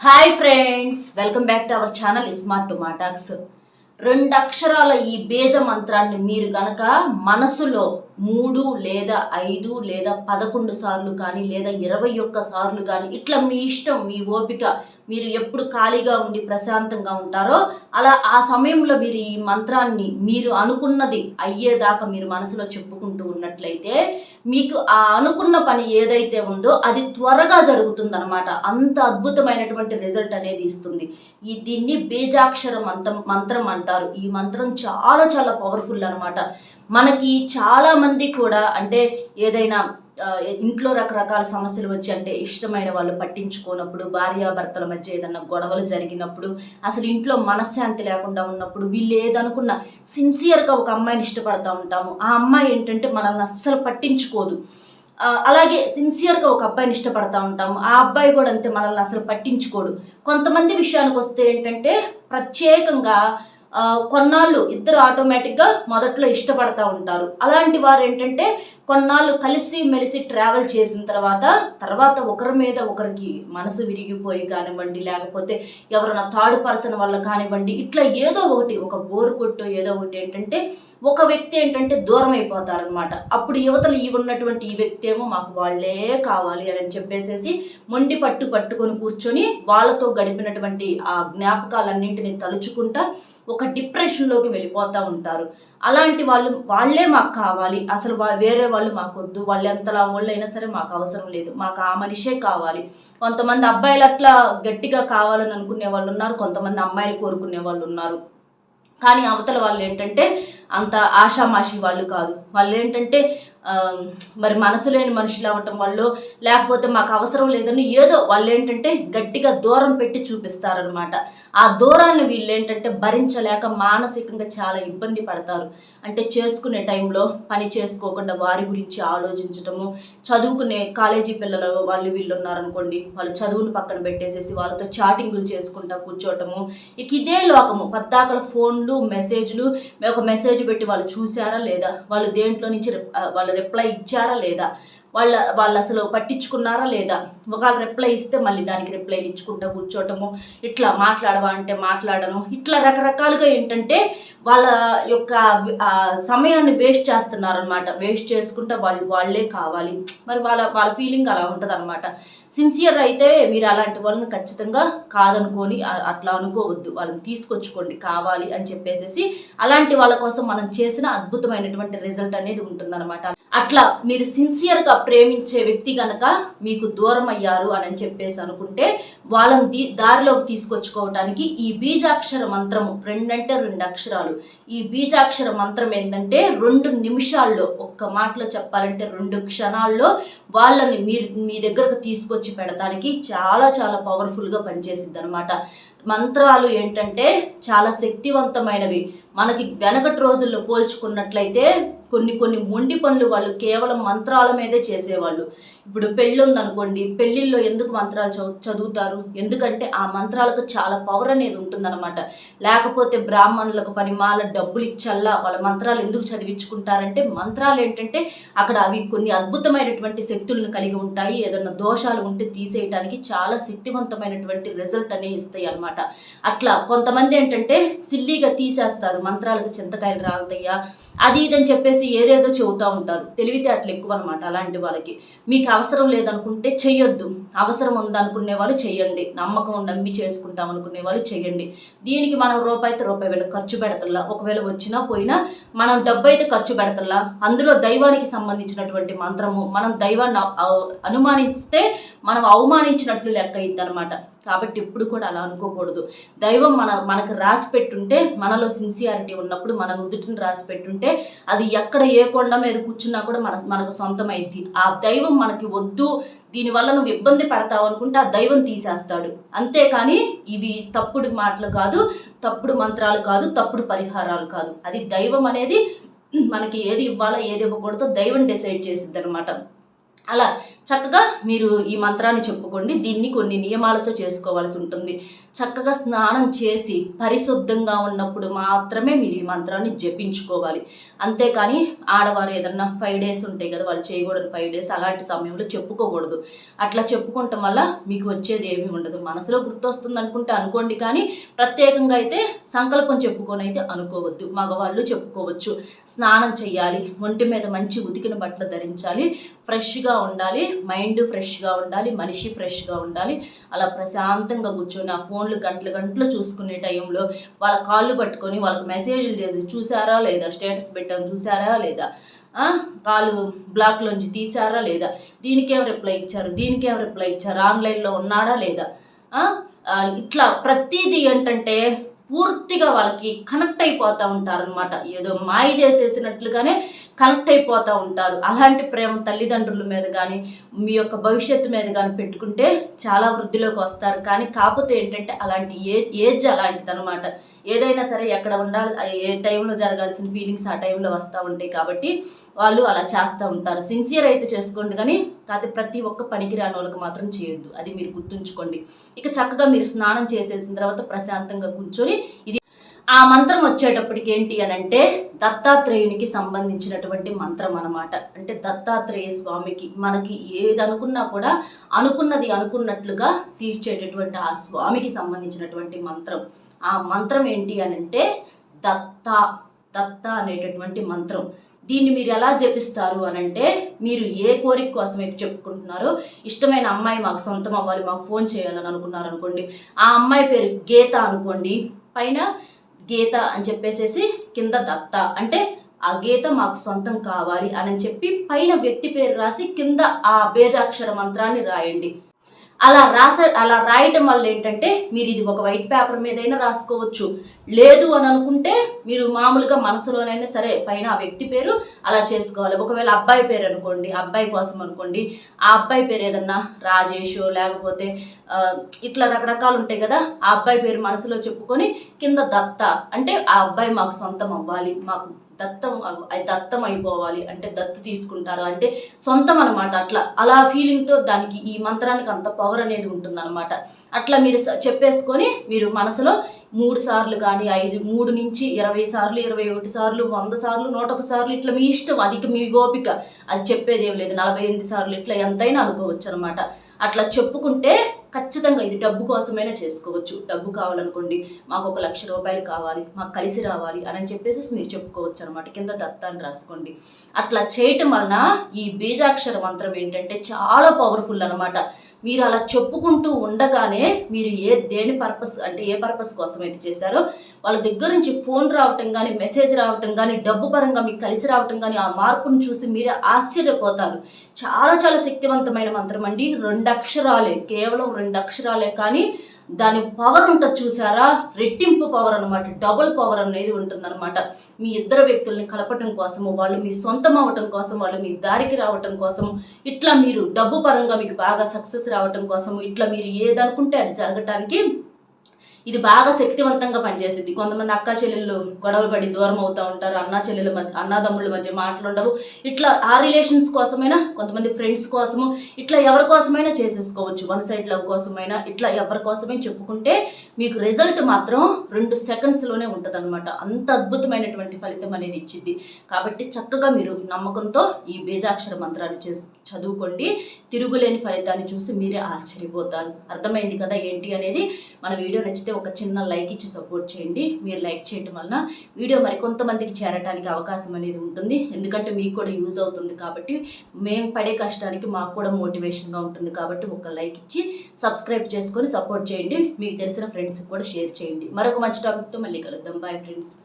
Hi friends welcome back to our channel smart టుమాటాక్స్ రెండు అక్షరాల ఈ బీజ మంత్రాన్ని మీరు గనక మనసులో మూడు లేదా ఐదు లేదా పదకొండు సార్లు కానీ లేదా ఇరవై ఒక్క సార్లు కానీ ఇట్లా మీ ఇష్టం మీ ఓపిక మీరు ఎప్పుడు ఖాళీగా ఉండి ప్రశాంతంగా ఉంటారో అలా ఆ సమయంలో మీరు ఈ మంత్రాన్ని మీరు అనుకున్నది అయ్యేదాకా మీరు మనసులో చెప్పుకుంటూ ఉన్నట్లయితే మీకు ఆ అనుకున్న పని ఏదైతే ఉందో అది త్వరగా జరుగుతుందన్నమాట. అంత అద్భుతమైనటువంటి రిజల్ట్ అనేది ఇస్తుంది. ఈ దీన్ని బీజాక్షర మంత్రం మంత్రం అంటారు. ఈ మంత్రం చాలా చాలా పవర్ఫుల్ అనమాట మనకి చాలామంది కూడా అంటే ఏదైనా ఇంట్లో రకరకాల సమస్యలు వచ్చి అంటే ఇష్టమైన వాళ్ళు పట్టించుకోనప్పుడు భార్యాభర్తల మధ్య ఏదన్నా గొడవలు జరిగినప్పుడు అసలు ఇంట్లో మనశ్శాంతి లేకుండా ఉన్నప్పుడు వీళ్ళు ఏదనుకున్న సిన్సియర్గా ఒక అమ్మాయిని ఇష్టపడతా ఉంటాము. ఆ అమ్మాయి ఏంటంటే మనల్ని అస్సలు పట్టించుకోదు. అలాగే సిన్సియర్గా ఒక అబ్బాయిని ఇష్టపడతా ఉంటాము. ఆ అబ్బాయి కూడా అంతే మనల్ని అసలు పట్టించుకోడు. కొంతమంది విషయానికి వస్తే ఏంటంటే ప్రత్యేకంగా కొన్నాళ్ళు ఇద్దరు ఆటోమేటిక్గా మొదట్లో ఇష్టపడతా ఉంటారు. అలాంటి వారు ఏంటంటే కొన్నాళ్ళు కలిసి మెలిసి ట్రావెల్ చేసిన తర్వాత తర్వాత ఒకరి మీద ఒకరికి మనసు విరిగిపోయి కానివ్వండి లేకపోతే ఎవరైనా థర్డ్ పర్సన్ వల్ల కానివ్వండి ఇట్లా ఏదో ఒకటి ఒక బోరు కొట్టు ఏదో ఒకటి ఏంటంటే ఒక వ్యక్తి ఏంటంటే దూరం అయిపోతారనమాట అప్పుడు యువతలు ఈ ఉన్నటువంటి ఈ వ్యక్తి ఏమో మాకు వాళ్ళే కావాలి అని చెప్పేసేసి మొండి పట్టు పట్టుకొని కూర్చొని వాళ్ళతో గడిపినటువంటి ఆ జ్ఞాపకాలన్నింటినీ తలుచుకుంటా ఒక డిప్రెషన్లోకి వెళ్ళిపోతూ ఉంటారు. అలాంటి వాళ్ళు వాళ్ళే మాకు కావాలి. అసలు వేరే వాళ్ళు మాకు వద్దు వాళ్ళు ఎంతలా వాళ్ళు అయినా సరే మాకు అవసరం లేదు. మాకు ఆ మనిషే కావాలి. కొంతమంది అబ్బాయిలు అట్లా గట్టిగా కావాలని అనుకునే వాళ్ళు ఉన్నారు. కొంతమంది అమ్మాయిలు కోరుకునే వాళ్ళు ఉన్నారు. కానీ అవతల వాళ్ళు ఏంటంటే అంత ఆషామాషి వాళ్ళు కాదు. వాళ్ళు ఏంటంటే మరి మనసు లేని మనుషులు అవ్వటం వాళ్ళు లేకపోతే మాకు అవసరం లేదని ఏదో వాళ్ళు ఏంటంటే గట్టిగా దూరం పెట్టి చూపిస్తారనమాట ఆ దూరాన్ని వీళ్ళు ఏంటంటే భరించలేక మానసికంగా చాలా ఇబ్బంది పడతారు. అంటే చేసుకునే టైంలో పని చేసుకోకుండా వారి గురించి ఆలోచించటము చదువుకునే కాలేజీ పిల్లలు వాళ్ళు వీళ్ళు ఉన్నారనుకోండి వాళ్ళు చదువును పక్కన పెట్టేసేసి వాళ్ళతో చాటింగులు చేసుకుంటా కూర్చోవటము ఇక ఇదే లోకము. పద్దాకల ఫోన్లు మెసేజ్లు ఒక మెసేజ్ పెట్టి వాళ్ళు చూసారా లేదా? వాళ్ళు దేంట్లో నుంచి వాళ్ళు రిప్లై ఇచ్చారా లేదా? వాళ్ళ వాళ్ళు అసలు పట్టించుకున్నారా లేదా? ఒకవేళ రిప్లై ఇస్తే మళ్ళీ దానికి రిప్లై ఇచ్చుకుంటా కూర్చోవటము ఇట్లా మాట్లాడవా అంటే మాట్లాడను. ఇట్లా రకరకాలుగా ఏంటంటే వాళ్ళ యొక్క సమయాన్ని వేస్ట్ చేస్తున్నారనమాట వేస్ట్ చేసుకుంటా వాళ్ళు వాళ్ళే కావాలి. మరి వాళ్ళ వాళ్ళ ఫీలింగ్ అలా ఉంటుంది అనమాట సిన్సియర్ అయితే మీరు అలాంటి వాళ్ళని ఖచ్చితంగా కాదనుకొని అట్లా అనుకోవద్దు. వాళ్ళని తీసుకొచ్చుకోండి కావాలి అని చెప్పేసేసి అలాంటి వాళ్ళ కోసం మనం చేసిన అద్భుతమైనటువంటి రిజల్ట్ అనేది ఉంటుందన్నమాట. అట్లా మీరు సిన్సియర్గా ప్రేమించే వ్యక్తి కనుక మీకు దూరం అయ్యారు అని చెప్పేసి అనుకుంటే వాళ్ళని దీ దారిలోకి తీసుకొచ్చుకోవటానికి ఈ బీజాక్షర మంత్రము రెండంటే రెండు అక్షరాలు. ఈ బీజాక్షర మంత్రం ఏంటంటే రెండు నిమిషాల్లో ఒక్క మాటలో చెప్పాలంటే రెండు క్షణాల్లో వాళ్ళని మీరు మీ దగ్గరకు తీసుకొచ్చి పెడతానికి చాలా చాలా పవర్ఫుల్గా పనిచేసింది అనమాట మంత్రాలు ఏంటంటే చాలా శక్తివంతమైనవి. మనకి వెనకటి రోజుల్లో పోల్చుకున్నట్లయితే కొన్ని కొన్ని మొండి పనులు వాళ్ళు కేవలం మంత్రాల మీదే చేసేవాళ్ళు. ఇప్పుడు పెళ్ళి ఉందనుకోండి పెళ్ళిళ్ళలో ఎందుకు మంత్రాలు చదువు చదువుతారు? ఎందుకంటే ఆ మంత్రాలకు చాలా పవర్ అనేది ఉంటుందన్నమాట. లేకపోతే బ్రాహ్మణులకు పనిమాల డబ్బులు ఇచ్చల్లా వాళ్ళ మంత్రాలు ఎందుకు చదివించుకుంటారంటే మంత్రాలు ఏంటంటే అక్కడ అవి కొన్ని అద్భుతమైనటువంటి శక్తులను కలిగి ఉంటాయి. ఏదైనా దోషాలు ఉంటే తీసేయడానికి చాలా శక్తివంతమైనటువంటి రిజల్ట్ అనేవి ఇస్తాయి అనమాట అట్లా కొంతమంది ఏంటంటే సిల్లీగా తీసేస్తారు మంత్రాలకు చింతకాయలు రాలతయ్యా అది ఇదని చెప్పేసి ఏదేదో చెబుతూ ఉంటారు. తెలివితే అట్లా ఎక్కువ అనమాట అలాంటి వాళ్ళకి. మీకు అవసరం లేదనుకుంటే చెయ్యొద్దు. అవసరం ఉందనుకునే వాళ్ళు చెయ్యండి. నమ్మకం నమ్మి చేసుకుంటాం అనుకునే వాళ్ళు చెయ్యండి. దీనికి మనం రూపాయితో రూపాయి వేల ఖర్చు పెడతల్లా? ఒకవేళ వచ్చినా పోయినా మనం డబ్బు అయితే ఖర్చు పెడతల్లా? అందులో దైవానికి సంబంధించినటువంటి మంత్రము మనం దైవాన్ని అనుమానిస్తే మనం అవమానించినట్లు లెక్క ఇద్దనమాట కాబట్టి ఎప్పుడు కూడా అలా అనుకోకూడదు. దైవం మన మనకు రాసి పెట్టుంటే మనలో సిన్సియారిటీ ఉన్నప్పుడు మన నుదుటిని రాసి పెట్టుంటే అది ఎక్కడ ఏ కొండ మీద కూర్చున్నా కూడా మన మనకు సొంతమైంది ఆ దైవం మనకి వద్దు దీనివల్ల నువ్వు ఇబ్బంది పడతావు అనుకుంటే ఆ దైవం తీసేస్తాడు. అంతేకాని ఇవి తప్పుడు మాటలు కాదు తప్పుడు మంత్రాలు కాదు తప్పుడు పరిహారాలు కాదు. అది దైవం అనేది మనకి ఏది ఇవ్వాలో ఏది ఇవ్వకూడదో దైవం డిసైడ్ చేసిద్ది అనమాట అలా చక్కగా మీరు ఈ మంత్రాన్ని చెప్పుకోండి. దీన్ని కొన్ని నియమాలతో చేసుకోవాల్సి ఉంటుంది. చక్కగా స్నానం చేసి పరిశుద్ధంగా ఉన్నప్పుడు మాత్రమే మీరు ఈ మంత్రాన్ని జపించుకోవాలి. అంతేకాని ఆడవారు ఏదన్నా ఫైవ్ డేస్ ఉంటాయి కదా వాళ్ళు చేయకూడదు ఫైవ్ డేస్ అలాంటి సమయంలో చెప్పుకోకూడదు. అట్లా చెప్పుకోవటం వల్ల మీకు వచ్చేది ఏమీ ఉండదు. మనసులో గుర్తొస్తుంది అనుకుంటే అనుకోండి కానీ ప్రత్యేకంగా అయితే సంకల్పం చెప్పుకొని అయితే అనుకోవద్దు. మగవాళ్ళు చెప్పుకోవచ్చు. స్నానం చేయాలి ఒంటి మీద మంచి ఉతికిన బట్టలు ధరించాలి. ఫ్రెష్గా ఉండాలి మైండ్ ఫ్రెష్గా ఉండాలి మనిషి ఫ్రెష్గా ఉండాలి. అలా ప్రశాంతంగా కూర్చొని ఆ ఫోన్లు గంటలు గంటలు చూసుకునే టైంలో వాళ్ళ కాళ్ళు పట్టుకొని వాళ్ళకి మెసేజ్లు చేసి చూసారా లేదా? స్టేటస్ పెట్టాం చూసారా లేదా? కాలు బ్లాక్లోంచి తీసారా లేదా? దీనికేం రిప్లై ఇచ్చారు? దీనికేం రిప్లై ఇచ్చారు? ఆన్లైన్లో ఉన్నాడా లేదా? ఇట్లా ప్రతిదీ ఏంటంటే పూర్తిగా వాళ్ళకి కనెక్ట్ అయిపోతూ ఉంటారనమాట ఏదో మాయ చేసేసినట్లుగానే కనెక్ట్ అయిపోతూ ఉంటారు. అలాంటి ప్రేమ తల్లిదండ్రుల మీద కానీ మీ యొక్క భవిష్యత్తు మీద కానీ పెట్టుకుంటే చాలా వృద్ధిలోకి వస్తారు. కానీ కాకపోతే ఏంటంటే అలాంటి ఏజ్ ఏజ్ అలాంటిది అనమాట ఏదైనా సరే ఎక్కడ ఉండాలి ఏ టైంలో జరగాల్సిన ఫీలింగ్స్ ఆ టైంలో వస్తూ ఉంటాయి కాబట్టి వాళ్ళు అలా చేస్తూ ఉంటారు. సిన్సియర్ అయితే చేసుకోండి కానీ కాదు ప్రతి ఒక్క పనికి రాని వాళ్ళకి మాత్రం చేయొద్దు. అది మీరు గుర్తుంచుకోండి. ఇక చక్కగా మీరు స్నానం చేసేసిన తర్వాత ప్రశాంతంగా కూర్చొని ఇది ఆ మంత్రం వచ్చేటప్పటికి ఏంటి అని అంటే దత్తాత్రేయునికి సంబంధించినటువంటి మంత్రం అనమాట అంటే దత్తాత్రేయ స్వామికి మనకి ఏది అనుకున్నా కూడా అనుకున్నది అనుకున్నట్లుగా తీర్చేటటువంటి ఆ స్వామికి సంబంధించినటువంటి మంత్రం. ఆ మంత్రం ఏంటి అని అంటే దత్త దత్త అనేటటువంటి మంత్రం. దీన్ని మీరు ఎలా జపిస్తారు అని అంటే మీరు ఏ కోరిక కోసం అయితే చెప్పుకుంటున్నారో ఇష్టమైన అమ్మాయి మాకు సొంతం అవ్వాలి మాకు ఫోన్ చేయాలని అనుకున్నారనుకోండి ఆ అమ్మాయి పేరు గీత అనుకోండి పైన గీత అని చెప్పేసేసి కింద దత్త. అంటే ఆ గీత మాకు సొంతం కావాలి అని చెప్పి పైన వ్యక్తి పేరు రాసి కింద ఆ బేజాక్షర మంత్రాన్ని రాయండి. అలా రాస అలా రాయటం వల్ల ఏంటంటే మీరు ఇది ఒక వైట్ పేపర్ మీదైనా రాసుకోవచ్చు. లేదు అని అనుకుంటే మీరు మామూలుగా మనసులోనైనా సరే పైన ఆ వ్యక్తి పేరు అలా చేసుకోవాలి. ఒకవేళ అబ్బాయి పేరు అనుకోండి అబ్బాయి కోసం అనుకోండి ఆ అబ్బాయి పేరు ఏదన్నా రాజేష్ లేకపోతే ఇట్లా రకరకాలు ఉంటాయి కదా ఆ అబ్బాయి పేరు మనసులో చెప్పుకొని కింద దత్త అంటే ఆ అబ్బాయి మాకు సొంతం అవ్వాలి మాకు దత్తం దత్తం అయిపోవాలి. అంటే దత్తు తీసుకుంటారు. అంటే సొంతం అనమాట అట్లా. అలా ఫీలింగ్తో దానికి ఈ మంత్రానికి అంత పవర్ అనేది ఉంటుందన్నమాట. అట్లా మీరు చెప్పేసుకొని మీరు మనసులో మూడు సార్లు కానీ ఐదు మూడు నుంచి ఇరవై సార్లు ఇరవై ఒకటి సార్లు వంద సార్లు నూట ఒక సార్లు ఇట్లా మీ ఇష్టం. అది మీ గోపిక. అది చెప్పేదేం లేదు. నలభై ఎనిమిది సార్లు ఇట్లా ఎంతైనా అనుకోవచ్చు అనమాట అట్లా చెప్పుకుంటే ఖచ్చితంగా ఇది డబ్బు కోసమైనా చేసుకోవచ్చు. డబ్బు కావాలనుకోండి మాకు ఒక లక్ష రూపాయలు కావాలి మాకు కలిసి రావాలి అని చెప్పేసి మీరు చెప్పుకోవచ్చు అనమాట కింద దత్తాన్ని రాసుకోండి. అట్లా చేయటం వలన ఈ బీజాక్షర మంత్రం ఏంటంటే చాలా పవర్ఫుల్ అనమాట మీరు అలా చెప్పుకుంటూ ఉండగానే మీరు ఏ దేని పర్పస్ అంటే ఏ పర్పస్ కోసం అయితే చేశారో వాళ్ళ దగ్గర నుంచి ఫోన్ రావటం కానీ మెసేజ్ రావటం కానీ డబ్బు పరంగా మీకు కలిసి రావటం కానీ ఆ మార్పును చూసి మీరే ఆశ్చర్యపోతారు. చాలా చాలా శక్తివంతమైన మంత్రం అండి. రెండు అక్షరాలే కేవలం రెండు అక్షరాలే కానీ దాని పవర్ ఉంటుంది చూసారా? రెట్టింపు పవర్ అనమాట డబుల్ పవర్ అనేది ఉంటుందన్నమాట. మీ ఇద్దరు వ్యక్తుల్ని కలపటం కోసము వాళ్ళు మీ సొంతం అవటం కోసం వాళ్ళు మీ దారికి రావటం కోసం ఇట్లా మీరు డబ్బు పరంగా మీకు బాగా సక్సెస్ రావటం కోసం ఇట్లా మీరు ఏదనుకుంటే అది జరగటానికి ఇది బాగా శక్తివంతంగా పనిచేసింది. కొంతమంది అక్క చెల్లెళ్ళు గొడవలు పడి దూరం అవుతూ ఉంటారు అన్న చెల్లెల మధ్య అన్నదమ్ముల మధ్య మాటలుండవు. ఇట్లా ఆ రిలేషన్స్ కోసమైనా కొంతమంది ఫ్రెండ్స్ కోసము ఇట్లా ఎవరి కోసమైనా చేసేసుకోవచ్చు. వన్ సైడ్ లవ్ కోసమైనా ఇట్లా ఎవరి కోసమే చెప్పుకుంటే మీకు రిజల్ట్ మాత్రం రెండు సెకండ్స్లోనే ఉంటుంది అనమాట అంత అద్భుతమైనటువంటి ఫలితం అనేది ఇచ్చింది కాబట్టి చక్కగా మీరు నమ్మకంతో ఈ బీజాక్షర మంత్రాన్ని చదువుకోండి. తిరుగులేని ఫలితాన్ని చూసి మీరే ఆశ్చర్యపోతారు. అర్థమైంది కదా ఏంటి అనేది? మన వీడియో నచ్చితే నచ్చితే ఒక చిన్న లైక్ ఇచ్చి సపోర్ట్ చేయండి. మీరు లైక్ చేయడం వలన వీడియో మరి కొంతమందికి అవకాశం అనేది ఉంటుంది. ఎందుకంటే మీకు కూడా యూజ్ అవుతుంది కాబట్టి మేము పడే కష్టానికి మాకు కూడా మోటివేషన్గా ఉంటుంది కాబట్టి ఒక లైక్ ఇచ్చి సబ్స్క్రైబ్ చేసుకొని సపోర్ట్ చేయండి. మీకు తెలిసిన ఫ్రెండ్స్కి కూడా షేర్ చేయండి. మరొక మంచి టాపిక్తో మళ్ళీ కలుద్దాం. Bye friends.